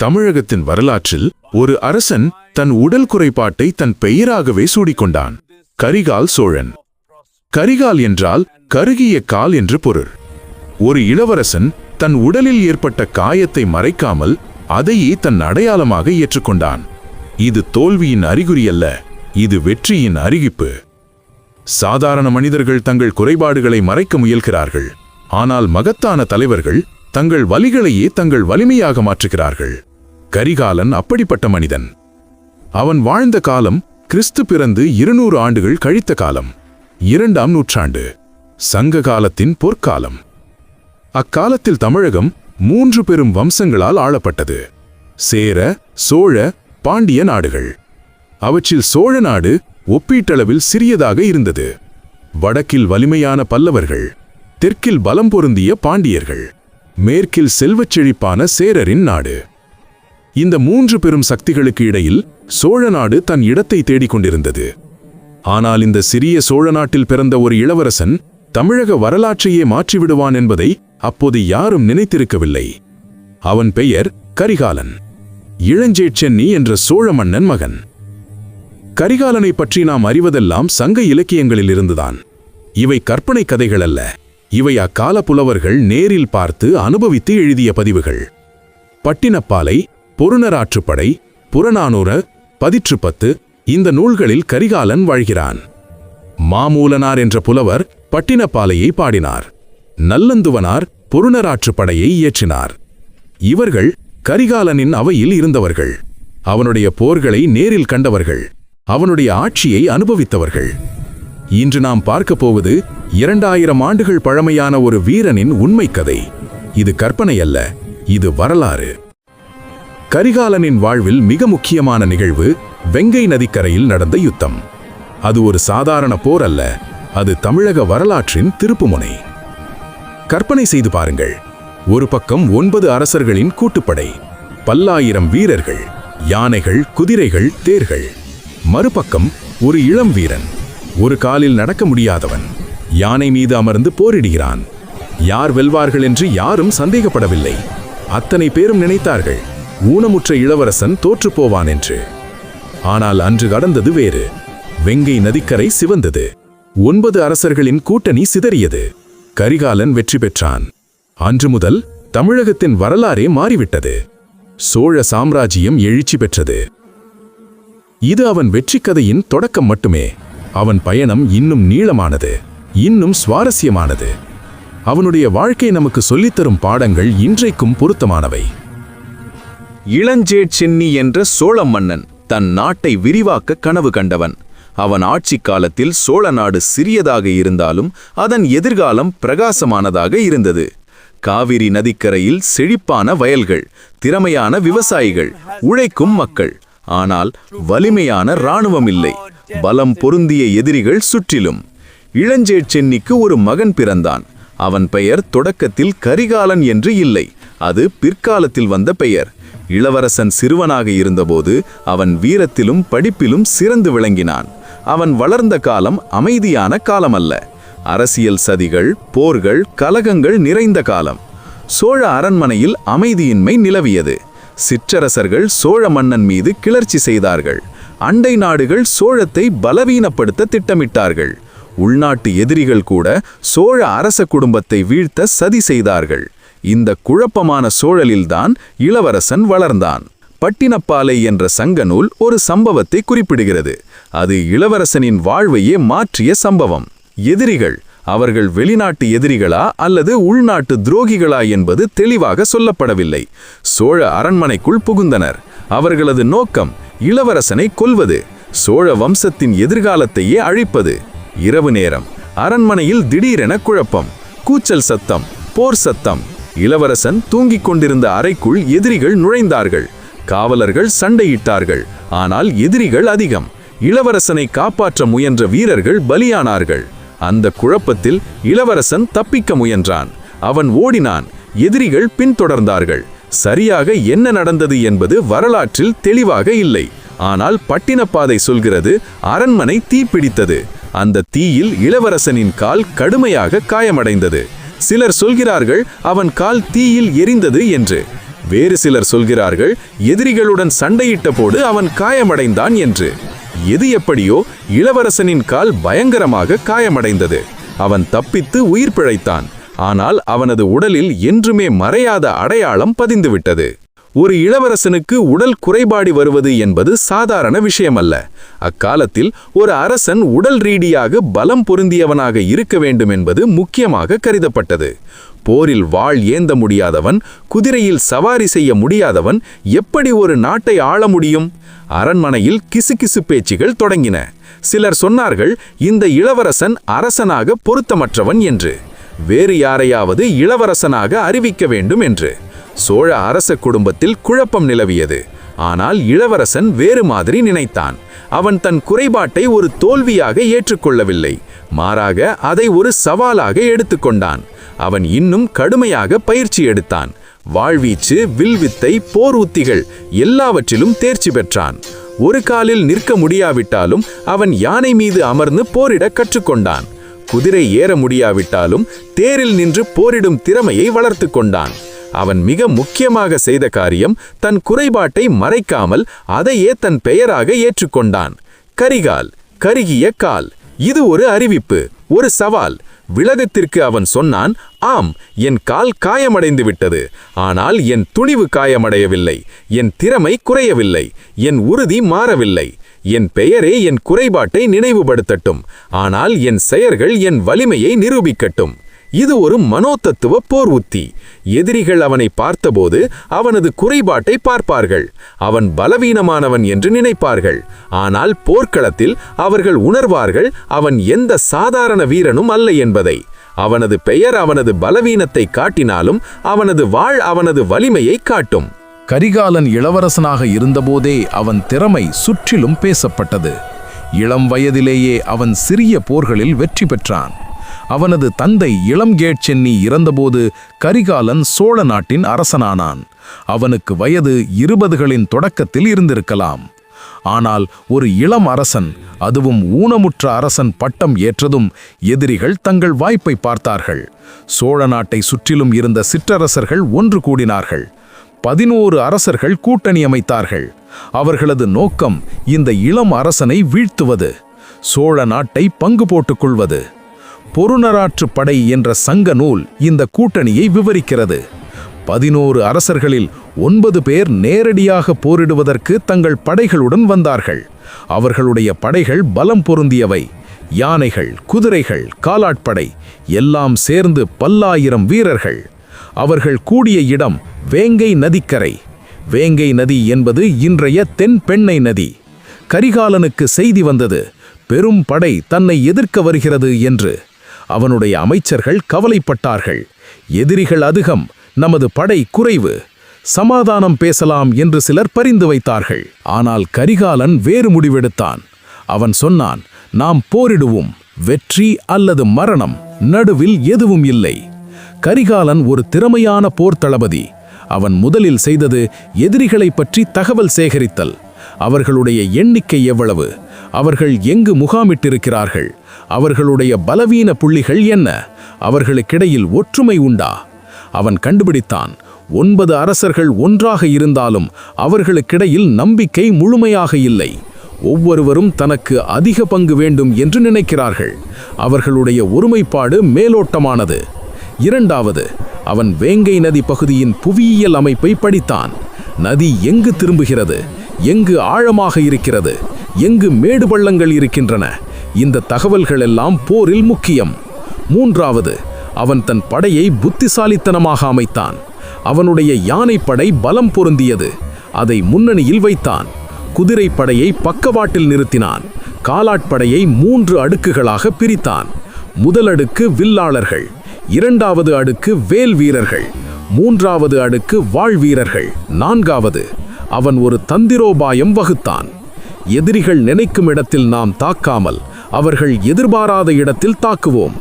தமிழகத்தின் வரலாற்றில் ஒரு அரசன் தன் உடல் குறைபாட்டை தன் பெயராகவே சூடிக்கொண்டான். கரிகால் சோழன். கரிகால் என்றால் கருகிய கால் என்று பொருள். ஒரு இளவரசன் தன் உடலில் ஏற்பட்ட காயத்தை மறைக்காமல் அதையே தன் அடையாளமாக ஏற்றுக்கொண்டான். இது தோல்வியின் அறிகுறி அல்ல இது வெற்றியின் அறிவிப்பு. சாதாரண மனிதர்கள் தங்கள் குறைபாடுகளை மறைக்க முயல்கிறார்கள். ஆனால் மகத்தான தலைவர்கள் தங்கள் வலிகளையே தங்கள் வலிமையாக மாற்றுகிறார்கள். கரிகாலன் அப்படிப்பட்ட மனிதன். அவன் வாழ்ந்த காலம் கிறிஸ்து பிறந்து இருநூறு ஆண்டுகள் கழித்த காலம். இரண்டாம் நூற்றாண்டு. சங்க காலத்தின் பொற்காலம். அக்காலத்தில் தமிழகம் மூன்று பெரும் வம்சங்களால் ஆளப்பட்டது. சேர சோழ பாண்டிய நாடுகள். அவற்றில் சோழ நாடு ஒப்பீட்டளவில் சிறியதாக இருந்தது. வடக்கில் வலிமையான பல்லவர்கள். தெற்கில் பலம் பொருந்திய பாண்டியர்கள். மேற்கில் செல்வச் செழிப்பான சேரரின் நாடு. இந்த மூன்று பெரும் சக்திகளுக்கு இடையில் சோழ நாடு தன் இடத்தை தேடிக் கொண்டிருந்தது. ஆனால் இந்த சிறிய சோழ நாட்டில் பிறந்த ஒரு இளவரசன் தமிழக வரலாற்றையே மாற்றிவிடுவான் என்பதை அப்போது யாரும் நினைத்திருக்கவில்லை. அவன் பெயர் கரிகாலன். இளஞ்சேட்சென்னி என்ற சோழ மன்னன் மகன். கரிகாலனை பற்றி நாம் அறிவதெல்லாம் சங்க இலக்கியங்களில் இருந்துதான். இவை கற்பனை கதைகள் அல்ல. இவை அக்கால புலவர்கள் நேரில் பார்த்து அனுபவித்து எழுதிய பதிவுகள். பட்டினப்பாலை பொருணராற்றுப்படை புறநானூற பதிற்றுப்பத்து இந்த நூல்களில் கரிகாலன் வாழ்கிறான். மாமூலனார் என்ற புலவர் பட்டினப்பாலையை பாடினார். நல்லந்துவனார் பொருணராற்றுப்படையை இயற்றினார். இவர்கள் கரிகாலனின் அவையில் இருந்தவர்கள். அவனுடைய போர்களை நேரில் கண்டவர்கள். அவனுடைய ஆட்சியை அனுபவித்தவர்கள். இன்று நாம் பார்க்கப் போவது இரண்டாயிரம் ஆண்டுகள் பழமையான ஒரு வீரனின் உண்மை கதை இது கற்பனை அல்ல இது வரலாறு. கரிகாலனின் வாழ்வில் மிக முக்கியமான நிகழ்வு வெங்கை நதிக்கரையில் நடந்த யுத்தம். அது ஒரு சாதாரண போர் அல்ல அது தமிழக வரலாற்றின் திருப்புமுனை. கற்பனை செய்து பாருங்கள். ஒரு பக்கம் ஒன்பது அரசர்களின் கூட்டுப்படை பல்லாயிரம் வீரர்கள் யானைகள் குதிரைகள் தேர்கள். மறுபக்கம் ஒரு இளம் வீரன் ஒரு காலில் நடக்க முடியாதவன் யானை மீது அமர்ந்து போரிடுகிறான். யார் வெல்வார்கள் என்று யாரும் சந்தேகப்படவில்லை. அத்தனை பேரும் நினைத்தார்கள் ஊனமுற்ற இளவரசன் தோற்றுப் போவான் என்று. ஆனால் அன்று கடந்தது வேறு. வெங்கை நதிக்கரை சிவந்தது. ஒன்பது அரசர்களின் கூட்டணி சிதறியது. கரிகாலன் வெற்றி பெற்றான். அன்று முதல் தமிழகத்தின் வரலாறே மாறிவிட்டது. சோழ சாம்ராஜ்யம் எழுச்சி பெற்றது. இது அவன் வெற்றி கதையின் தொடக்கம் மட்டுமே. அவன் பயணம் இன்னும் நீளமானது. இன்னும் சுவாரஸ்யமானது. அவனுடைய வாழ்க்கை நமக்கு சொல்லித்தரும் பாடங்கள் இன்றைக்கும் பொருத்தமானவை. இளஞ்சேட்சென்னி என்ற சோழ மன்னன் தன் நாட்டை விரிவாக்க கனவு கண்டவன். அவன் ஆட்சி காலத்தில் சோழ நாடு சிறியதாக இருந்தாலும் அதன் எதிர்காலம் பிரகாசமானதாக இருந்தது. காவிரி நதிக்கரையில் செழிப்பான வயல்கள் திறமையான விவசாயிகள் உழைக்கும் மக்கள். ஆனால் வலிமையான இராணுவம் இல்லை பலம் பொருந்திய எதிரிகள் சுற்றிலும். இளஞ்சேட்சென்னிக்கு ஒரு மகன் பிறந்தான். அவன் பெயர் தொடக்கத்தில் கரிகாலன் என்று இல்லை. அது பிற்காலத்தில் வந்த பெயர். இளவரசன் சிறுவனாக இருந்தபோது அவன் வீரத்திலும் படிப்பிலும் சிறந்து விளங்கினான். அவன் வளர்ந்த காலம் அமைதியான காலமல்ல. அரசியல் சதிகள் போர்கள் கலகங்கள் நிறைந்த காலம். சோழ அரண்மனையில் அமைதியின்மை நிலவியது. சிற்றரசர்கள் சோழ மன்னன் மீது கிளர்ச்சி செய்தார்கள். அண்டை நாடுகள் சோழத்தை பலவீனப்படுத்த திட்டமிட்டார்கள். உள்நாட்டு எதிரிகள் கூட சோழ அரச குடும்பத்தை வீழ்த்த சதி செய்தார்கள். இந்த குழப்பமான சூழலில்தான் இளவரசன் வளர்ந்தான். பட்டினப்பாலை என்ற சங்க நூல் ஒரு சம்பவத்தை குறிப்பிடுகிறது. அது இளவரசனின் வாழ்வையே மாற்றிய சம்பவம். எதிரிகள் அவர்கள் வெளிநாட்டு எதிரிகளா அல்லது உள்நாட்டு துரோகிகளா என்பது தெளிவாக சொல்லப்படவில்லை. சோழ அரண்மனைக்குள் புகுந்தனர். அவர்களது நோக்கம் இளவரசனை கொல்வது. சோழ வம்சத்தின் எதிர்காலத்தையே அழிப்பது. இரவு நேரம் அரண்மனையில் திடீரென குழப்பம். கூச்சல் சத்தம் போர் சத்தம் இளவரசன் தூங்கிக் கொண்டிருந்த அறைக்குள் எதிரிகள் நுழைந்தார்கள். காவலர்கள் சண்டையிட்டார்கள். ஆனால் எதிரிகள் அதிகம். இளவரசனை காப்பாற்ற முயன்ற வீரர்கள் பலியானார்கள். அந்த குழப்பத்தில் இளவரசன் தப்பிக்க முயன்றான். அவன் ஓடினான். எதிரிகள் பின்தொடர்ந்தார்கள். சரியாக என்ன நடந்தது என்பது வரலாற்றில் தெளிவாக இல்லை. ஆனால் பட்டினப்பாதை சொல்கிறது அரண்மனை தீப்பிடித்தது அந்த தீயில் இளவரசனின் கால் கடுமையாக காயமடைந்தது. சிலர் சொல்கிறார்கள் அவன் கால் தீயில் எரிந்தது என்று. வேறு சிலர் சொல்கிறார்கள் எதிரிகளுடன் சண்டையிட்ட போது அவன் காயமடைந்தான் என்று. எது எப்படியோ இளவரசனின் கால் பயங்கரமாக காயமடைந்தது. அவன் தப்பித்து உயிர் பிழைத்தான். ஆனால் அவனது உடலில் என்றுமே மறையாத அடையாளம் பதிந்துவிட்டது. ஒரு இளவரசனுக்கு உடல் குறைபாடு வருவது என்பது சாதாரண விஷயமல்ல. அக்காலத்தில் ஒரு அரசன் உடல் ரீதியாக பலம் பொருந்தியவனாக இருக்க வேண்டும் என்பது முக்கியமாக கருதப்பட்டது. போரில் வாள் ஏந்த முடியாதவன் குதிரையில் சவாரி செய்ய முடியாதவன் எப்படி ஒரு நாட்டை ஆள முடியும்? அரண்மனையில் கிசுகிசு பேச்சுகள் தொடங்கின. சிலர் சொன்னார்கள் இந்த இளவரசன் அரசனாக பொருத்தமற்றவன் என்று. வேறு யாரையாவது இளவரசனாக அறிவிக்க வேண்டும் என்று. சோழ அரச குடும்பத்தில் குழப்பம் நிலவியது. ஆனால் இளவரசன் வேறு மாதிரி நினைத்தான். அவன் தன் குறைபாட்டை ஒரு தோல்வியாக ஏற்றுக்கொள்ளவில்லை. மாறாக அதை ஒரு சவாலாக எடுத்துக்கொண்டான். அவன் இன்னும் கடுமையாக பயிற்சி எடுத்தான். வாழ்வீச்சு வில்வித்தை போர் உத்திகள் எல்லாவற்றிலும் தேர்ச்சி பெற்றான். ஒரு காலில் நிற்க முடியாவிட்டாலும் அவன் யானை மீது அமர்ந்து போரிட கற்றுக்கொண்டான். குதிரை ஏற முடியாவிட்டாலும் தேரில் நின்று போரிடும் திறமையை வளர்த்து கொண்டான். அவன் மிக முக்கியமாக செய்த காரியம் தன் குறைபாட்டை மறைக்காமல் அதையே தன் பெயராக ஏற்றுக்கொண்டான். கரிகால் கருகிய கால். இது ஒரு அறிவிப்பு ஒரு சவால். விலகத்திற்கு அவன் சொன்னான் ஆம் என் கால் காயமடைந்து விட்டது ஆனால் என் துணிவு காயமடையவில்லை. என் திறமை குறையவில்லை. என் உறுதி மாறவில்லை. என் பெயரே என் குறைபாட்டை நினைவுபடுத்தட்டும். ஆனால் என் செயல்கள் என் வலிமையை நிரூபிக்கட்டும். இது ஒரு மனோதத்துவ போர் உத்தி. எதிரிகள் அவனை பார்த்தபோது அவனது குறைபாட்டை பார்ப்பார்கள். அவன் பலவீனமானவன் என்று நினைப்பார்கள். ஆனால் போர்க்களத்தில் அவர்கள் உணர்வார்கள் அவன் எந்த சாதாரண வீரனும் அல்ல என்பதை. அவனது பெயர் அவனது பலவீனத்தை காட்டினாலும் அவனது வாழ் அவனது வலிமையை காட்டும். கரிகாலன் இளவரசனாக இருந்தபோதே அவன் திறமை சுற்றிலும் பேசப்பட்டது. இளம் வயதிலேயே அவன் சிறிய போர்களில் வெற்றி பெற்றான். அவனது தந்தை இளம்கேட்சென்னி இறந்தபோது கரிகாலன் சோழ நாட்டின் அரசனானான். அவனுக்கு வயது இருபதுகளின் தொடக்கத்தில் இருந்திருக்கலாம். ஆனால் ஒரு இளம் அரசன் அதுவும் ஊனமுற்ற அரசன் பட்டம் ஏற்றதும் எதிரிகள் தங்கள் வாய்ப்பை பார்த்தார்கள். சோழ நாட்டை சுற்றிலும் இருந்த சிற்றரசர்கள் ஒன்று கூடினார்கள். பதினோரு அரசர்கள் கூட்டணி அமைத்தார்கள். அவர்களது நோக்கம் இந்த இளம் அரசனை வீழ்த்துவது சோழ நாட்டை பங்கு போட்டுக் கொள்வது பொருநராற்று படை என்ற சங்க நூல் இந்த கூட்டணியை விவரிக்கிறது. பதினோரு அரசர்களில் ஒன்பது பேர் நேரடியாக போரிடுவதற்கு தங்கள் படைகளுடன் வந்தார்கள். அவர்களுடைய படைகள் பலம் பொருந்தியவை. யானைகள் குதிரைகள் காலாட்படை எல்லாம் சேர்ந்து பல்லாயிரம் வீரர்கள். அவர்கள் கூடிய இடம் வேங்கை நதிக்கரை. வேங்கை நதி என்பது இன்றைய தென் பெண்ணை நதி. கரிகாலனுக்கு செய்தி வந்தது பெரும் படை தன்னை எதிர்க்க வருகிறது என்று. அவனுடைய அமைச்சர்கள் கவலைப்பட்டார்கள். எதிரிகள் அதிகம் நமது படை குறைவு. சமாதானம் பேசலாம் என்று சிலர் பரிந்து வைத்தார்கள். ஆனால் கரிகாலன் வேறு முடிவெடுத்தான். அவன் சொன்னான் நாம் போரிடுவோம். வெற்றி அல்லது மரணம் நடுவில் எதுவும் இல்லை. கரிகாலன் ஒரு திறமையான போர் தளபதி. அவன் முதலில் செய்தது எதிரிகளைப் பற்றி தகவல் சேகரித்தல். அவர்களுடைய எண்ணிக்கை எவ்வளவு? அவர்கள் எங்கு முகாமிட்டிருக்கிறார்கள்? அவர்களுடைய பலவீன புள்ளிகள் என்ன? அவர்களுக்கிடையில் ஒற்றுமை உண்டா? அவன் கண்டுபிடித்தான் ஒன்பது அரசர்கள் ஒன்றாக இருந்தாலும் அவர்களுக்கிடையில் நம்பிக்கை முழுமையாக இல்லை. ஒவ்வொருவரும் தனக்கு அதிக பங்கு வேண்டும் என்று நினைக்கிறார்கள். அவர்களுடைய ஒருமைப்பாடு மேலோட்டமானது. இரண்டாவது அவன் வேங்கை நதி பகுதியின் புவியியல் அமைப்பை படித்தான். நதி எங்கு திரும்புகிறது? எங்கு ஆழமாக இருக்கிறது? எங்கு மேடு பள்ளங்கள் இருக்கின்றன? இந்த தகவல்கள் எல்லாம் போரில் முக்கியம். மூன்றாவது அவன் தன் படையை புத்திசாலித்தனமாக அமைத்தான். அவனுடைய யானைப்படை பலம் பொருந்தியது. அதை முன்னணியில் வைத்தான். குதிரைப்படையை பக்கவாட்டில் நிறுத்தினான். காலாட்படையை மூன்று அடுக்குகளாக பிரித்தான். முதல் அடுக்கு வில்லாளர்கள் இரண்டாவது அடுக்கு வேல் வீரர்கள் மூன்றாவது அடுக்கு வாழ் வீரர்கள் நான்காவது அவன் ஒரு தந்திரோபாயம் வகுத்தான். எதிரிகள் நினைக்கும் இடத்தில் நாம் தாக்காமல் அவர்கள் எதிர்பாராத இடத்தில் தாக்குவோம்.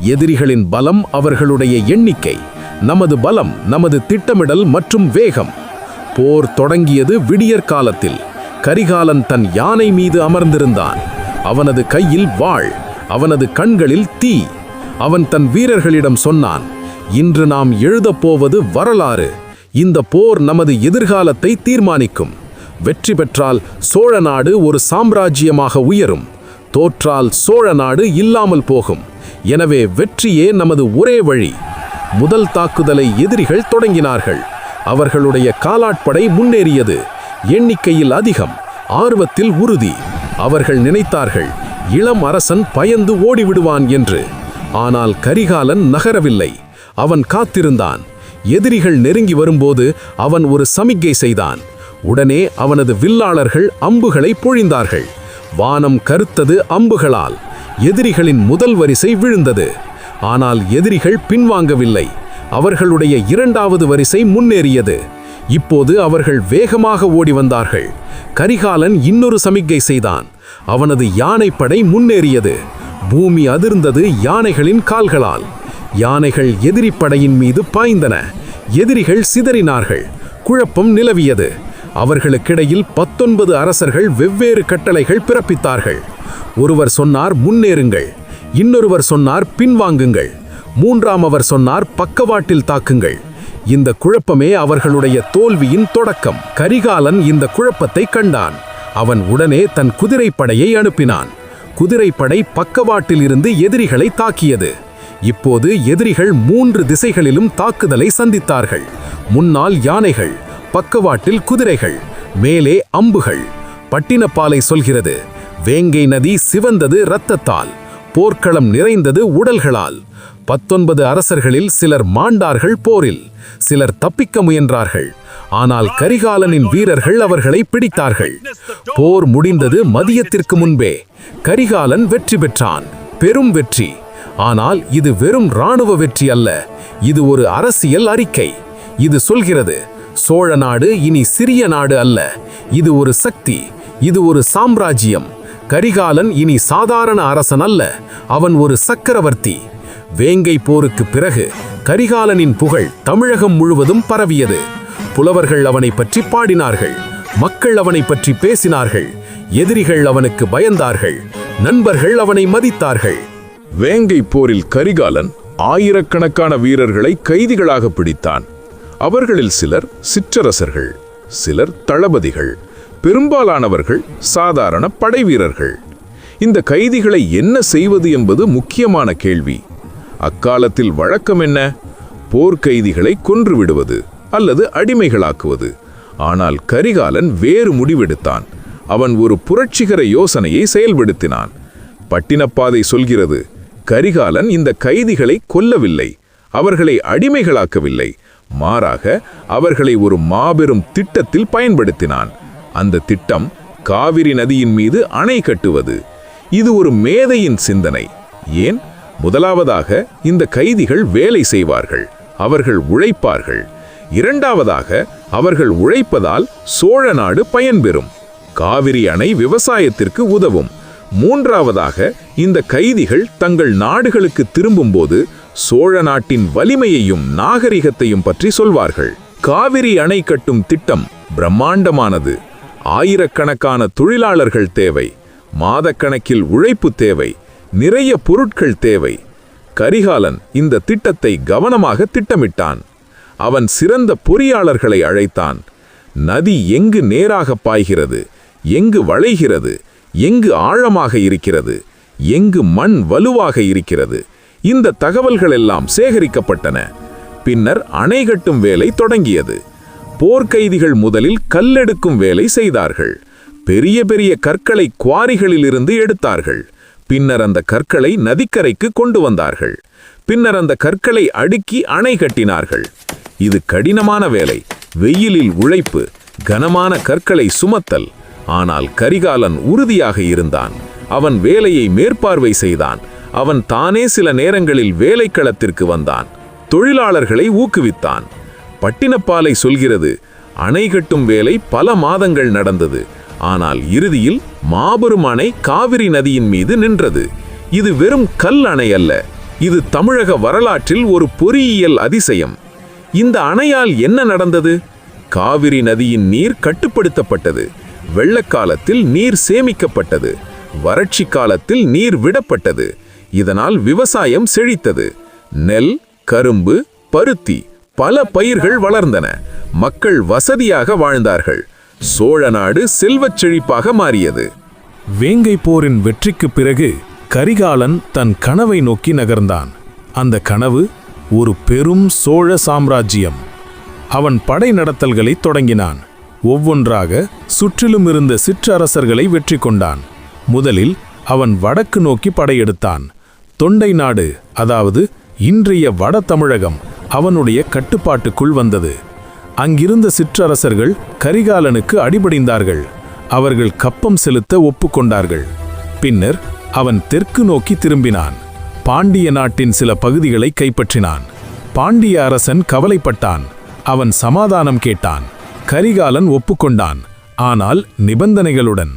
எதிரிகளின் பலம் அவர்களுடைய எண்ணிக்கை நமது பலம் நமது திட்டமிடல் மற்றும் வேகம். போர் தொடங்கியது விடியற் காலத்தில். கரிகாலன் தன் யானை மீது அமர்ந்திருந்தான். அவனது கையில் வாள் அவனது கண்களில் தீ. அவன் தன் வீரர்களிடம் சொன்னான் இன்று நாம் எழுதப் போவது வரலாறு. இந்த போர் நமது எதிர்காலத்தை தீர்மானிக்கும். வெற்றி பெற்றால் சோழ நாடு ஒரு சாம்ராஜ்யமாக உயரும். தோற்றால் சோழ நாடு இல்லாமல் போகும். எனவே வெற்றியே நமது ஒரே வழி. முதல் தாக்குதலை எதிரிகள் தொடங்கினார்கள். அவர்களுடைய காலாட்படை முன்னேறியது. எண்ணிக்கையில் அதிகம் ஆர்வத்தில் உறுதி. அவர்கள் நினைத்தார்கள் இளம் அரசன் பயந்து ஓடிவிடுவான் என்று. ஆனால் கரிகாலன் நகரவில்லை. அவன் காத்திருந்தான். எதிரிகள் நெருங்கி வரும்போது அவன் ஒரு சமிக்கை செய்தான். உடனே அவனது வில்லாளர்கள் அம்புகளை பொழிந்தார்கள். வானம் கருத்தது அம்புகளால். எதிரிகளின் முதல் வரிசை விழுந்தது. ஆனால் எதிரிகள் பின்வாங்கவில்லை. அவர்களுடைய இரண்டாவது வரிசை முன்னேறியது. இப்போது அவர்கள் வேகமாக ஓடி வந்தார்கள். கரிகாலன் இன்னொரு சமிக்கை செய்தான். அவனது யானைப்படை முன்னேறியது. பூமி அதிர்ந்தது யானைகளின் கால்களால். யானைகள் எதிரிப்படையின் மீது பாய்ந்தன. எதிரிகள் சிதறினார்கள். குழப்பம் நிலவியது. அவர்களுக்கிடையில் பத்தொன்பது அரசர்கள் வெவ்வேறு கட்டளைகள் பிறப்பித்தார்கள். ஒருவர் சொன்னார் முன்னேறுங்கள். இன்னொருவர் சொன்னார் பின்வாங்குங்கள். மூன்றாம் அவர் சொன்னார் பக்கவாட்டில் தாக்குங்கள். இந்த குழப்பமே அவர்களுடைய தோல்வியின் தொடக்கம். கரிகாலன் இந்த குழப்பத்தை கண்டான். அவன் உடனே தன் குதிரைப்படையை அனுப்பினான். குதிரைப்படை பக்கவாட்டில் இருந்து எதிரிகளை தாக்கியது. இப்போது எதிரிகள் மூன்று திசைகளிலும் தாக்குதலை சந்தித்தார்கள். முன்னால் யானைகள் பக்கவாட்டில் குதிரைகள் மேலே அம்புகள். பட்டினப்பாலை சொல்கிறது வேங்கை நதி சிவந்தது இரத்தத்தால் போர்க்களம் நிறைந்தது உடல்களால். பத்தொன்பது அரசர்களில் சிலர் மாண்டார்கள் போரில் சிலர் தப்பிக்க முயன்றார்கள். ஆனால் கரிகாலனின் வீரர்கள் அவர்களை பிடித்தார்கள். போர் முடிந்தது மதியத்திற்கு முன்பே. கரிகாலன் வெற்றி பெற்றான் பெரும் வெற்றி. ஆனால் இது வெறும் இராணுவ வெற்றி அல்ல இது ஒரு அரசியல் அறிக்கை. இது சொல்கிறது சோழ நாடு இனி சிறிய நாடு அல்ல. இது ஒரு சக்தி இது ஒரு சாம்ராஜ்யம். கரிகாலன் இனி சாதாரண அரசன் அல்ல அவன் ஒரு சக்கரவர்த்தி. வேங்கை போருக்கு பிறகு கரிகாலனின் புகழ் தமிழகம் முழுவதும் பரவியது. புலவர்கள் அவனை பற்றி பாடினார்கள் மக்கள் அவனை பற்றி பேசினார்கள் எதிரிகள் அவனுக்கு பயந்தார்கள் நண்பர்கள் அவனை மதித்தார்கள். வேங்கை போரில் கரிகாலன் ஆயிரக்கணக்கான வீரர்களை கைதிகளாக பிடித்தான். அவர்களில் சிலர் சிற்றரசர்கள் சிலர் தளபதிகள் பெரும்பாலானவர்கள் சாதாரண படைவீரர்கள் இந்த கைதிகளை என்ன செய்வது என்பது முக்கியமான கேள்வி. அக்காலத்தில் வழக்கம் என்ன? போர்க்கைதிகளை கொன்றுவிடுவது அல்லது அடிமைகளாக்குவது. ஆனால் கரிகாலன் வேறு முடிவெடுத்தான். அவன் ஒரு புரட்சிகர யோசனையை செயல்படுத்தினான். பட்டினப்பாதை சொல்கிறது கரிகாலன் இந்த கைதிகளை கொல்லவில்லை அவர்களை அடிமைகளாக்கவில்லை மாறாக அவர்களை ஒரு மாபெரும் திட்டத்தில் பயன்படுத்தினான். அந்த திட்டம் காவிரி நதியின் மீது அணை கட்டுவது. இது ஒரு மேதையின் சிந்தனை. ஏன்? முதலாவதாக இந்த கைதிகள் வேலை செய்வார்கள். அவர்கள் உழைப்பார்கள். இரண்டாவதாக அவர்கள் உழைப்பதால் சோழ நாடு பயன்பெறும். காவிரி அணை விவசாயத்திற்கு உதவும். மூன்றாவதாக இந்த கைதிகள் தங்கள் நாடுகளுக்கு திரும்பும்போது சோழ நாட்டின் வலிமையையும் நாகரிகத்தையும் பற்றி சொல்வார்கள். காவிரி அணை கட்டும் திட்டம் பிரம்மாண்டமானது. ஆயிரக்கணக்கான தொழிலாளர்கள் தேவை. மாதக்கணக்கில் உழைப்பு தேவை. நிறைய பொருட்கள் தேவை. கரிகாலன் இந்த திட்டத்தை கவனமாக திட்டமிட்டான். அவன் சிறந்த பொறியாளர்களை அழைத்தான். நதி எங்கு நேராக பாய்கிறது? எங்கு வளைகிறது? எங்கு ஆழமாக இருக்கிறது? எங்கு மண் வலுவாக இருக்கிறது? இந்த தகவல்கள் எல்லாம் சேகரிக்கப்பட்டன. பின்னர் அணை கட்டும் வேலை தொடங்கியது. போர்க்கைதிகள் முதலில் கல்லெடுக்கும் வேலை செய்தார்கள். பெரிய பெரிய கற்களை குவாரிகளிலிருந்து எடுத்தார்கள். பின்னர் அந்த கற்களை நதிக்கரைக்கு கொண்டு வந்தார்கள். பின்னர் அந்த கற்களை அடுக்கி அணை கட்டினார்கள். இது கடினமான வேலை. வெயிலில் உழைப்பு கனமான கற்களை சுமத்தல். ஆனால் கரிகாலன் உறுதியாக இருந்தான். அவன் வேலையை மேற்பார்வை செய்தான். அவன் தானே சில நேரங்களில் வேலைக்களத்திற்கு வந்தான். தொழிலாளர்களை ஊக்குவித்தான். பட்டினப்பாலை சொல்கிறது அணை கட்டும் வேலை பல மாதங்கள் நடந்தது. ஆனால் இறுதியில் மாபெரும் அணை காவிரி நதியின் மீது நின்றது. இது வெறும் கல் அணை அல்ல இது தமிழக வரலாற்றில் ஒரு பொறியியல் அதிசயம். இந்த அணையால் என்ன நடந்தது? காவிரி நதியின் நீர் கட்டுப்படுத்தப்பட்டது. வெள்ளக்காலத்தில் நீர் சேமிக்கப்பட்டது. வறட்சி காலத்தில் நீர் விடப்பட்டது. இதனால் விவசாயம் செழித்தது. நெல் கரும்பு பருத்தி பல பயிர்கள் வளர்ந்தன. மக்கள் வசதியாக வாழ்ந்தார்கள். சோழ நாடு செல்வச் செழிப்பாக மாறியது. வேங்கை போரின் வெற்றிக்குப் பிறகு கரிகாலன் தன் கனவை நோக்கி நகர்ந்தான். அந்த கனவு ஒரு பெரும் சோழ சாம்ராஜ்யம். அவன் படை நடத்தல்களை தொடங்கினான். ஒவ்வொன்றாக சுற்றிலும் இருந்த சிற்றரசர்களை வெற்றி கொண்டான். முதலில் அவன் வடக்கு நோக்கி படையெடுத்தான். தொண்டை நாடு அதாவது இன்றைய வட தமிழகம் அவனுடைய கட்டுப்பாட்டுக்குள் வந்தது. அங்கிருந்த சிற்றரசர்கள் கரிகாலனுக்கு அடிபடிந்தார்கள் அவர்கள் கப்பம் செலுத்த ஒப்புக்கொண்டார்கள். பின்னர் அவன் தெற்கு நோக்கி திரும்பினான். பாண்டிய நாட்டின் சில பகுதிகளை கைப்பற்றினான். பாண்டிய அரசன் கவலைப்பட்டான். அவன் சமாதானம் கேட்டான். கரிகாலன் ஒப்புக்கொண்டான். ஆனால் நிபந்தனைகளுடன்.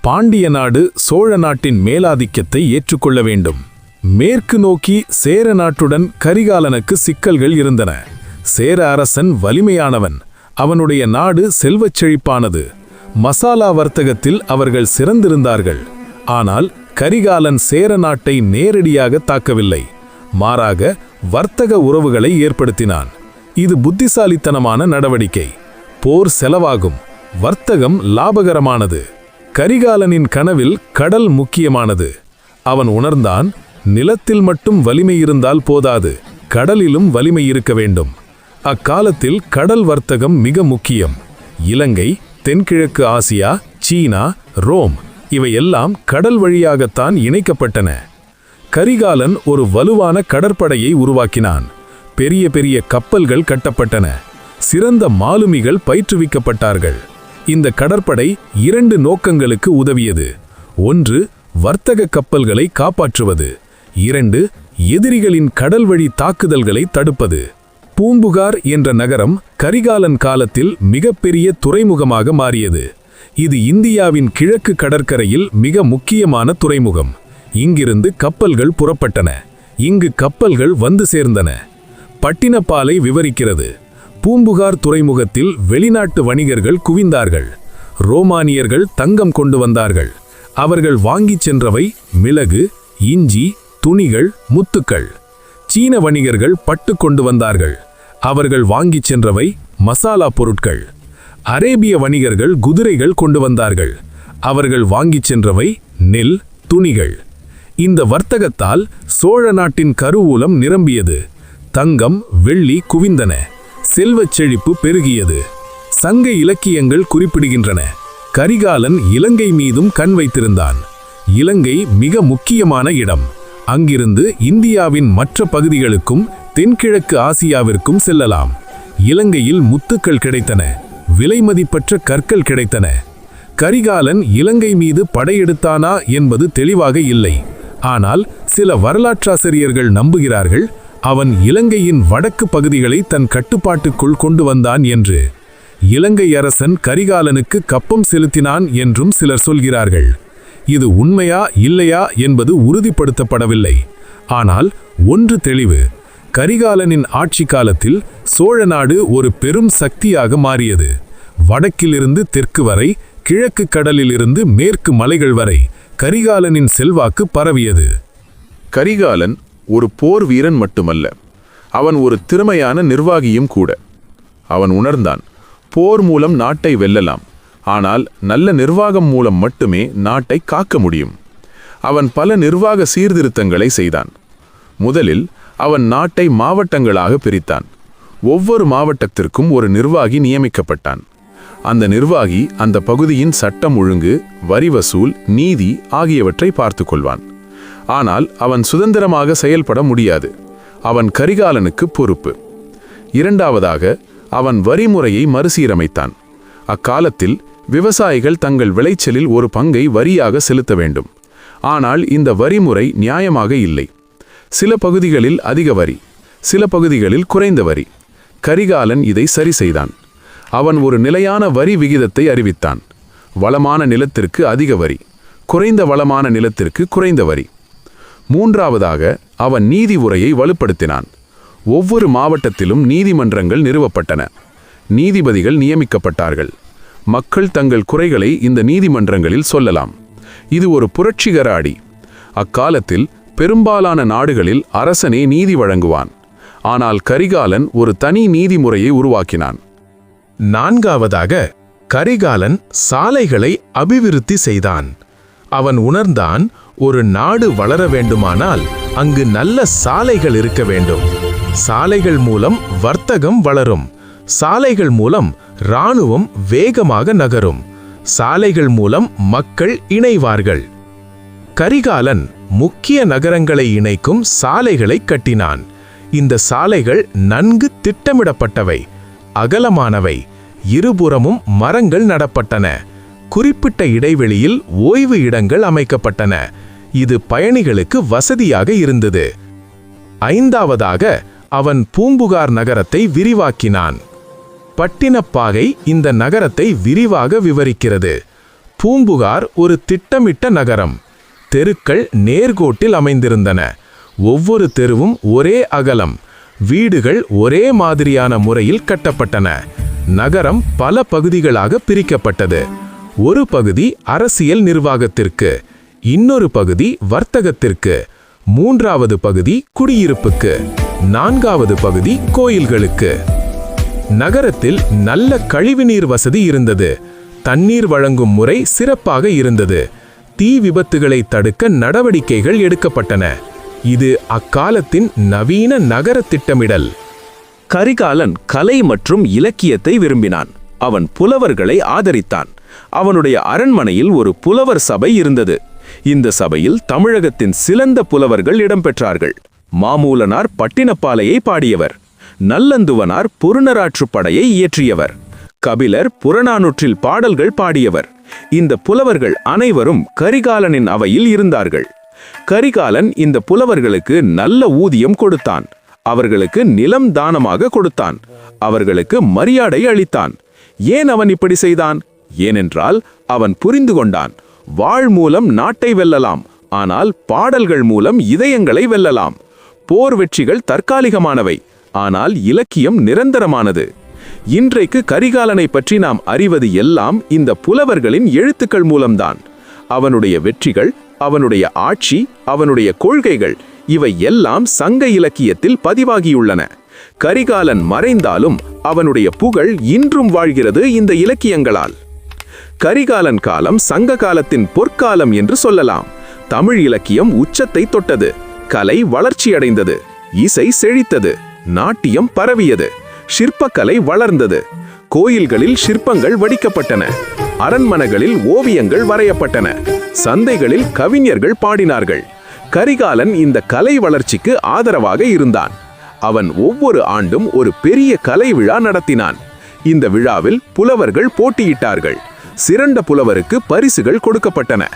பாண்டிய நாடு சோழ நாட்டின் மேலாதிக்கத்தை ஏற்றுக்கொள்ள வேண்டும். மேற்கு நோக்கி சேர நாட்டுடன் கரிகாலனுக்கு சிக்கல்கள் இருந்தன. சேர அரசன் வலிமையானவன். அவனுடைய நாடு செல்வச் செழிப்பானது. மசாலா வர்த்தகத்தில் அவர்கள் சிறந்திருந்தார்கள். ஆனால் கரிகாலன் சேர நாட்டை நேரடியாக தாக்கவில்லை. மாறாக வர்த்தக உறவுகளை ஏற்படுத்தினான். இது புத்திசாலித்தனமான நடவடிக்கை. போர் செலவாகும். வர்த்தகம் லாபகரமானது. கரிகாலனின் கனவில் கடல் முக்கியமானது. அவன் உணர்ந்தான் நிலத்தில் மட்டும் வலிமை இருந்தால் போதாது. கடலிலும் வலிமை இருக்க வேண்டும். அக்காலத்தில் கடல் வர்த்தகம் மிக முக்கியம். இலங்கை தென்கிழக்கு ஆசியா சீனா ரோம் இவையெல்லாம் கடல் வழியாகத்தான் இணைக்கப்பட்டன. கரிகாலன் ஒரு வலுவான கடற்படையை உருவாக்கினான். பெரிய பெரிய கப்பல்கள் கட்டப்பட்டன. சிறந்த மாலுமிகள் பயிற்றுவிக்கப்பட்டார்கள். இந்த கடற்படை இரண்டு நோக்கங்களுக்கு உதவியது. ஒன்று வர்த்தக கப்பல்களை காப்பாற்றுவது. இரண்டு எதிரிகளின் கடல் வழி தாக்குதல்களை தடுப்பது. பூம்புகார் என்ற நகரம் கரிகாலன் காலத்தில் மிகப்பெரிய துறைமுகமாக மாறியது. இது இந்தியாவின் கிழக்கு கடற்கரையில் மிக முக்கியமான துறைமுகம். இங்கிருந்து கப்பல்கள் புறப்பட்டன. இங்கு கப்பல்கள் வந்து சேர்ந்தன. பட்டினப்பாலை விவரிக்கிறது. பூம்புகார் துறைமுகத்தில் வெளிநாட்டு வணிகர்கள் குவிந்தார்கள். ரோமானியர்கள் தங்கம் கொண்டு வந்தார்கள். அவர்கள் வாங்கிச் சென்றவை மிளகு இஞ்சி துணிகள் முத்துக்கள். சீன வணிகர்கள் பட்டு கொண்டு வந்தார்கள். அவர்கள் வாங்கிச் சென்றவை மசாலா பொருட்கள். அரேபிய வணிகர்கள் குதிரைகள் கொண்டு வந்தார்கள். அவர்கள் வாங்கிச் சென்றவை நெல் துணிகள். இந்த வர்த்தகத்தால் சோழ நாட்டின் கருவூலம் நிரம்பியது. தங்கம் வெள்ளி குவிந்தன. செல்வச் செழிப்பு பெருகியது. சங்க இலக்கியங்கள் குறிப்பிடுகின்றன. கரிகாலன் இலங்கை மீதும் கண் வைத்திருந்தான். இலங்கை மிக முக்கியமான இடம். அங்கிருந்து இந்தியாவின் மற்ற பகுதிகளுக்கும் தென்கிழக்கு ஆசியாவிற்கும் செல்லலாம். இலங்கையில் முத்துக்கள் கிடைத்தன விலைமதிப்பற்ற கற்கள் கிடைத்தன. கரிகாலன் இலங்கை மீது படையெடுத்தானா என்பது தெளிவாக இல்லை. ஆனால் சில வரலாற்றாசிரியர்கள் நம்புகிறார்கள் அவன் இலங்கையின் வடக்கு பகுதிகளை தன் கட்டுப்பாட்டுக்குள் கொண்டு வந்தான் என்று. இலங்கை அரசன் கரிகாலனுக்கு கப்பம் செலுத்தினான் என்றும் சிலர் சொல்கிறார்கள். இது உண்மையா இல்லையா என்பது உறுதிப்படுத்தப்படவில்லை. ஆனால் ஒன்று தெளிவு கரிகாலனின் ஆட்சி காலத்தில் சோழ நாடு ஒரு பெரும் சக்தியாக மாறியது. வடக்கிலிருந்து தெற்கு வரை கிழக்கு கடலிலிருந்து மேற்கு மலைகள் வரை கரிகாலனின் செல்வாக்கு பரவியது. கரிகாலன் ஒரு போர் வீரன் மட்டுமல்ல அவன் ஒரு திறமையான நிர்வாகியும் கூட. அவன் உணர்ந்தான் போர் மூலம் நாட்டை வெல்லலாம். ஆனால் நல்ல நிர்வாகம் மூலம் மட்டுமே நாட்டை காக்க முடியும். அவன் பல நிர்வாக சீர்திருத்தங்களை செய்தான். முதலில் அவன் நாட்டை மாவட்டங்களாக பிரித்தான். ஒவ்வொரு மாவட்டத்திற்கும் ஒரு நிர்வாகி நியமிக்கப்பட்டான். அந்த நிர்வாகி அந்த பகுதியின் சட்டம் ஒழுங்கு வரி வசூல் நீதி ஆகியவற்றை பார்த்து கொள்வான். ஆனால் அவன் சுதந்திரமாக செயல்பட முடியாது. அவன் கரிகாலனுக்கு பொறுப்பு. இரண்டாவதாக அவன் வரிமுறையை மறுசீரமைத்தான். அக்காலத்தில் விவசாயிகள் தங்கள் விளைச்சலில் ஒரு பங்கை வரியாக செலுத்த வேண்டும். ஆனால் இந்த வரிமுறை நியாயமாக இல்லை. சில பகுதிகளில் அதிக வரி சில பகுதிகளில் குறைந்த வரி. கரிகாலன் இதை சரி செய்தான். அவன் ஒரு நிலையான வரி விகிதத்தை அறிவித்தான். வளமான நிலத்திற்கு அதிக வரி குறைந்த வளமான நிலத்திற்கு குறைந்த வரி. மூன்றாவதாக அவன் நீதி உரையை வலுப்படுத்தினான். ஒவ்வொரு மாவட்டத்திலும் நீதிமன்றங்கள் நிறுவப்பட்டன. நீதிபதிகள் நியமிக்கப்பட்டார்கள். மக்கள் தங்கள் குறைகளை இந்த நீதிமன்றங்களில் சொல்லலாம். இது ஒரு புரட்சிகர அடி. அக்காலத்தில் பெரும்பாலான நாடுகளில் அரசனே நீதி வழங்குவான். ஆனால் கரிகாலன் ஒரு தனி நீதிமுறையை உருவாக்கினான். நான்காவதாக கரிகாலன் சாலைகளை அபிவிருத்தி செய்தான். அவன் உணர்ந்தான் ஒரு நாடு வளர வேண்டுமானால் அங்கு நல்ல சாலைகள் இருக்க வேண்டும். சாலைகள் மூலம் வர்த்தகம் வளரும். சாலைகள் மூலம் இராணுவம் வேகமாக நகரும். சாலைகள் மூலம் மக்கள் இணைவார்கள். கரிகாலன் முக்கிய நகரங்களை இணைக்கும் சாலைகளை கட்டினான். இந்த சாலைகள் நன்கு திட்டமிடப்பட்டவை அகலமானவை இருபுறமும் மரங்கள் நடப்பட்டன. குறிப்பிட்ட இடைவெளியில் ஓய்வு இடங்கள் அமைக்கப்பட்டன. இது பயணிகளுக்கு வசதியாக இருந்தது. ஐந்தாவதாக அவன் பூம்புகார் நகரத்தை விரிவாக்கினான். பட்டினப்பாகை இந்த நகரத்தை விரிவாக விவரிக்கிறது. பூம்புகார் ஒரு திட்டமிட்ட நகரம். தெருக்கள் நேர்கோட்டில் அமைந்திருந்தன. ஒவ்வொரு தெருவும் ஒரே அகலம். வீடுகள் ஒரே மாதிரியான முறையில் கட்டப்பட்டன. நகரம் பல பகுதிகளாக பிரிக்கப்பட்டது. ஒரு பகுதி அரசியல் நிர்வாகத்திற்கு இன்னொரு பகுதி வர்த்தகத்திற்கு மூன்றாவது பகுதி குடியிருப்புக்கு நான்காவது பகுதி கோயில்களுக்கு. நகரத்தில் நல்ல கழிவுநீர் வசதி இருந்தது. தண்ணீர் வழங்கும் முறை சிறப்பாக இருந்தது. தீ விபத்துகளை தடுக்க நடவடிக்கைகள் எடுக்கப்பட்டன. இது அக்காலத்தின் நவீன நகர திட்டமிடல். கரிகாலன் கலை மற்றும் இலக்கியத்தை விரும்பினான். அவன் புலவர்களை ஆதரித்தான். அவனுடைய அரண்மனையில் ஒரு புலவர் சபை இருந்தது. இந்த சபையில் தமிழகத்தின் சிறந்த புலவர்கள் இடம்பெற்றார்கள். மாமூலனார் பட்டினப்பாலையை பாடியவர். நல்லந்துவனார் புறநராற்றுப் படையை இயற்றியவர். கபிலர் புறநானூற்றில் பாடல்கள் பாடியவர். இந்த புலவர்கள் அனைவரும் கரிகாலனின் அவையில் இருந்தார்கள். கரிகாலன் இந்த புலவர்களுக்கு நல்ல ஊதியம் கொடுத்தான். அவர்களுக்கு நிலம் தானமாக கொடுத்தான். அவர்களுக்கு மரியாதை அளித்தான். ஏன் அவன் இப்படி செய்தான்? ஏனென்றால் அவன் புரிந்து கொண்டான். வாழ் மூலம் நாட்டை வெல்லலாம். ஆனால் பாடல்கள் மூலம் இதயங்களை வெல்லலாம். போர் வெற்றிகள் தற்காலிகமானவை. ஆனால் இலக்கியம் நிரந்தரமானது. இன்றைக்கு கரிகாலனை பற்றி நாம் அறிவது எல்லாம் இந்த புலவர்களின் எழுத்துக்கள் மூலம்தான். அவனுடைய வெற்றிகள் அவனுடைய ஆட்சி அவனுடைய கொள்கைகள் இவை எல்லாம் சங்க இலக்கியத்தில் பதிவாகியுள்ளன. கரிகாலன் மறைந்தாலும் அவனுடைய புகழ் இன்றும் வாழ்கிறது இந்த இலக்கியங்களால். கரிகாலன் காலம் சங்க காலத்தின் பொற்காலம் என்று சொல்லலாம். தமிழ் இலக்கியம் உச்சத்தை தொட்டது. கலை வளர்ச்சியடைந்தது. இசை செழித்தது. நாட்டியம் பரவியது. சிற்பக்கலை வளர்ந்தது. கோயில்களில் சிற்பங்கள் வடிக்கப்பட்டன. அரண்மனைகளில் ஓவியங்கள் வரையப்பட்டன. சந்தைகளில் கவிஞர்கள் பாடினார்கள். கரிகாலன் இந்த கலை வளர்ச்சிக்கு ஆதரவாக இருந்தான். அவன் ஒவ்வொரு ஆண்டும் ஒரு பெரிய கலை விழா நடத்தினான். இந்த விழாவில் புலவர்கள் போட்டியிட்டார்கள். சிறந்த புலவருக்கு பரிசுகள் கொடுக்கப்பட்டன.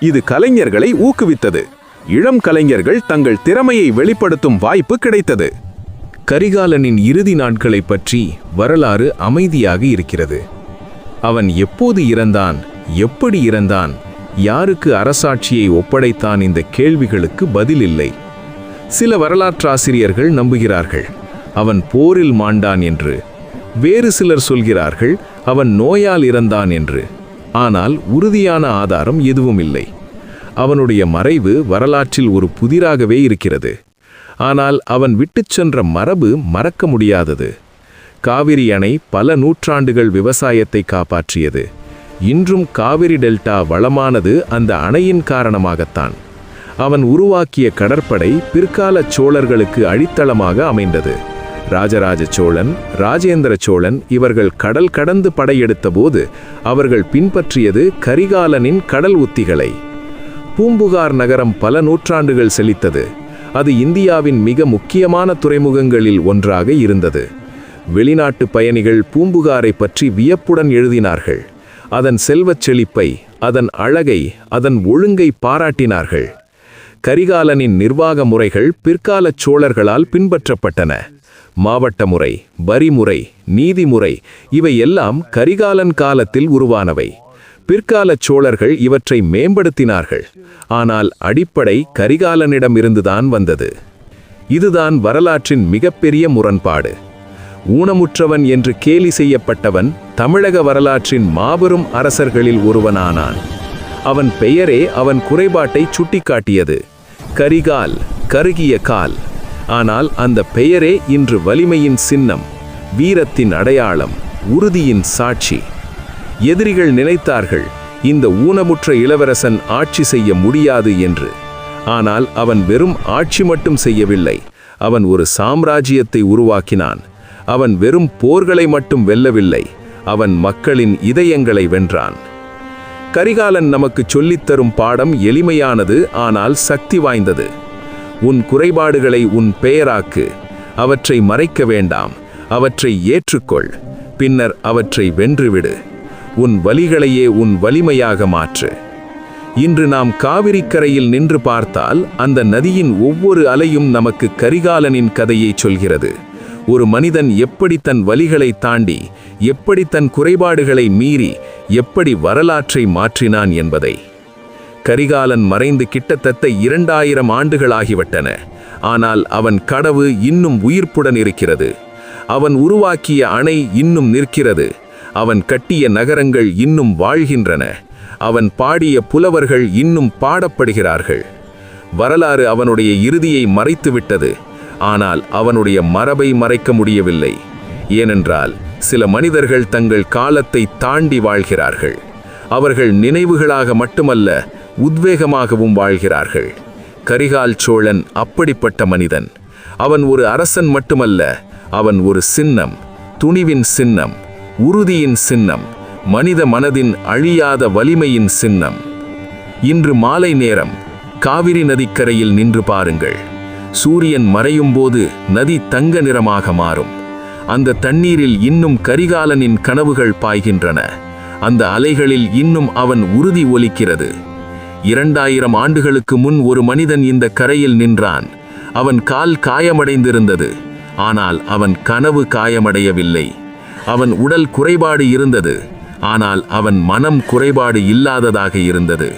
இது கலைஞர்களை ஊக்குவித்தது. இளம் கலைஞர்கள் தங்கள் திறமையை வெளிப்படுத்தும் வாய்ப்பு கிடைத்தது. கரிகாலனின் இறுதி நாட்களைப் பற்றி வரலாறு அமைதியாக இருக்கிறது. அவன் எப்போது இறந்தான் எப்படி இறந்தான் யாருக்கு அரசாட்சியை ஒப்படைத்தான் இந்த கேள்விகளுக்கு பதில் இல்லை சில வரலாற்றாசிரியர்கள் நம்புகிறார்கள் அவன் போரில் மாண்டான் என்று. வேறு சிலர் சொல்கிறார்கள் அவன் நோயால் இறந்தான் என்று. ஆனால் உறுதியான ஆதாரம் எதுவும் இல்லை அவனுடைய மறைவு வரலாற்றில் ஒரு புதிராகவே இருக்கிறது. ஆனால் அவன் விட்டுச் சென்ற மரபு மறக்க முடியாதது. காவிரி அணை பல நூற்றாண்டுகள் விவசாயத்தை காப்பாற்றியது. இன்றும் காவிரி டெல்டா வளமானது அந்த அணையின் காரணமாகத்தான். அவன் உருவாக்கிய கடற்படை பிற்கால சோழர்களுக்கு அடித்தளமாக அமைந்தது. ராஜராஜ சோழன் ராஜேந்திர சோழன் இவர்கள் கடல் கடந்து படையெடுத்தபோது அவர்கள் பின்பற்றியது கரிகாலனின் கடல் உத்திகளை. பூம்புகார் நகரம் பல நூற்றாண்டுகள் செழித்தது. அது இந்தியாவின் மிக முக்கியமான துறைமுகங்களில் ஒன்றாக இருந்தது. வெளிநாட்டு பயணிகள் பூம்புகாரை பற்றி வியப்புடன் எழுதினார்கள். அதன் செல்வச் செழிப்பை அதன் அழகை அதன் ஒழுங்கை பாராட்டினார்கள். கரிகாலனின் நிர்வாக முறைகள் பிற்காலச் சோழர்களால் பின்பற்றப்பட்டன. மாவட்ட முறை வரிமுறை நீதிமுறை இவை எல்லாம் கரிகாலன் காலத்தில் உருவானவை. பிற்காலச் சோழர்கள் இவற்றை மேம்படுத்தினார்கள். ஆனால் அடிப்படை கரிகாலனிடமிருந்துதான் வந்தது. இதுதான் வரலாற்றின் மிகப்பெரிய முரண்பாடு. ஊனமுற்றவன் என்று கேலி செய்யப்பட்டவன் தமிழக வரலாற்றின் மாபெரும் அரசர்களில் ஒருவனானான். அவன் பெயரே அவன் குறைபாட்டை சுட்டிக்காட்டியது. கரிகால் கருகிய கால். ஆனால் அந்த பெயரே இன்று வலிமையின் சின்னம் வீரத்தின் அடையாளம் உறுதியின் சாட்சி. எதிரிகள் நினைத்தார்கள் இந்த ஊனமுற்ற இளவரசன் ஆட்சி செய்ய முடியாது என்று. ஆனால் அவன் வெறும் ஆட்சி மட்டும் செய்யவில்லை. அவன் ஒரு சாம்ராஜ்யத்தை உருவாக்கினான். அவன் வெறும் போர்களை மட்டும் வெல்லவில்லை. அவன் மக்களின் இதயங்களை வென்றான். கரிகாலன் நமக்கு சொல்லித்தரும் பாடம் எளிமையானது ஆனால் சக்தி வாய்ந்தது. உன் குறைபாடுகளை உன் பெயராக்கு. அவற்றை மறைக்க வேண்டாம். அவற்றை ஏற்றுக்கொள். பின்னர் அவற்றை வென்றுவிடு. உன் வலிகளையே உன் வலிமையாக மாற்று. இன்று நாம் காவிரிக்கரையில் நின்று பார்த்தால் அந்த நதியின் ஒவ்வொரு அலையும் நமக்கு கரிகாலனின் கதையை சொல்கிறது. ஒரு மனிதன் எப்படி தன் வலிகளை தாண்டி எப்படி தன் குறைபாடுகளை மீறி எப்படி வரலாற்றை மாற்றினான் என்பதை. கரிகாலன் மறைந்து கிட்டத்தட்ட இரண்டாயிரம் ஆண்டுகளாகிவிட்டன. ஆனால் அவன் கடவு இன்னும் உயிர்ப்புடன் இருக்கிறது. அவன் உருவாக்கிய அணை இன்னும் நிற்கிறது. அவன் கட்டிய நகரங்கள் இன்னும் வாழ்கின்றன. அவன் பாடிய புலவர்கள் இன்னும் பாடப்படுகிறார்கள். வரலாறு அவனுடைய இறுதியை மறைத்துவிட்டது. ஆனால் அவனுடைய மரபை மறைக்க முடியவில்லை. ஏனென்றால் சில மனிதர்கள் தங்கள் காலத்தை தாண்டி வாழ்கிறார்கள். அவர்கள் நினைவுகளாக மட்டுமல்ல உத்வேகமாகவும் வாழ்கிறார்கள். கரிகால் சோழன் அப்படிப்பட்ட மனிதன். அவன் ஒரு அரசன் மட்டுமல்ல அவன் ஒரு சின்னம் துணிவின் சின்னம். உறுதியின் சின்னம் மனித மனதின் அழியாத வலிமையின் சின்னம். இன்று மாலை நேரம் காவிரி நதிக்கரையில் நின்று பாருங்கள். சூரியன் மறையும் போது நதி தங்க நிறமாக மாறும். அந்த தண்ணீரில் இன்னும் கரிகாலனின் கனவுகள் பாய்கின்றன. அந்த அலைகளில் இன்னும் அவன் உறுதி ஒலிக்கிறது. இரண்டாயிரம் ஆண்டுகளுக்கு முன் ஒரு மனிதன் இந்த கரையில் நின்றான். அவன் கால் காயமடைந்திருந்தது. ஆனால் அவன் கனவு காயமடையவில்லை. அவன் உடல் குறைபாடு இருந்தது. ஆனால் அவன் மனம் குறைபாடு இல்லாததாக இருந்தது.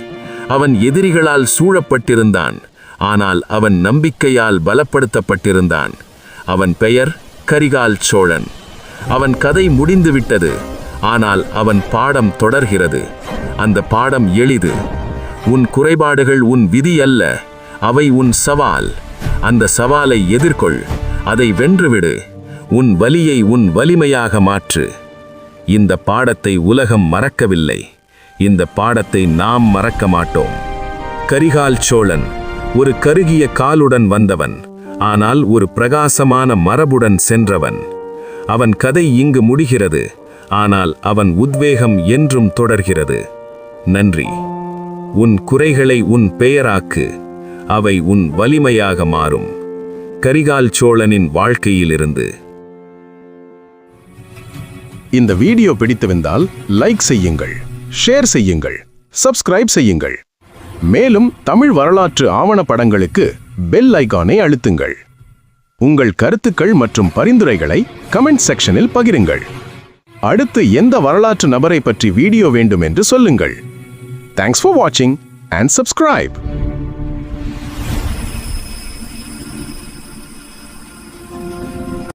அவன் எதிரிகளால் சூழப்பட்டிருந்தான். ஆனால் அவன் நம்பிக்கையால் பலப்படுத்தப்பட்டிருந்தான். அவன் பெயர் கரிகால் சோழன். அவன் கதை முடிந்துவிட்டது. ஆனால் அவன் பாடம் தொடர்கிறது. அந்த பாடம் எளிது. உன் குறைபாடுகள் உன் விதி அல்ல. அவை உன் சவால். அந்த சவாலை எதிர்கொள். அதை வென்றுவிடு உன் வலியை உன் வலிமையாக மாற்று. இந்த பாடத்தை உலகம் மறக்கவில்லை. இந்த பாடத்தை நாம் மறக்க மாட்டோம். கரிகால் சோழன் ஒரு கருகிய காலுடன் வந்தவன் ஆனால் ஒரு பிரகாசமான மரபுடன் சென்றவன். அவன் கதை இங்கு முடிகிறது ஆனால் அவன் உத்வேகம் என்றும் தொடர்கிறது. நன்றி. உன் குறைகளை உன் பெயராக்கு அவை உன் வலிமையாக மாறும். கரிகால் சோழனின் வாழ்க்கையிலிருந்து இந்த வீடியோ பிடித்துவிருந்தால் லைக் செய்யுங்கள் ஷேர் செய்யுங்கள் சப்ஸ்கிரைப் செய்யுங்கள். மேலும் தமிழ் வரலாற்று ஆவணப்படங்களுக்கு பெல் ஐகானை அழுத்துங்கள். உங்கள் கருத்துக்கள் மற்றும் பரிந்துரைகளை கமெண்ட் செக்ஷனில் பகிருங்கள். அடுத்து எந்த வரலாற்று நபரை பற்றி வீடியோ வேண்டும் என்று சொல்லுங்கள். தேங்க்ஸ் ஃபார் வாட்சிங் அண்ட் சப்ஸ்கிரைப்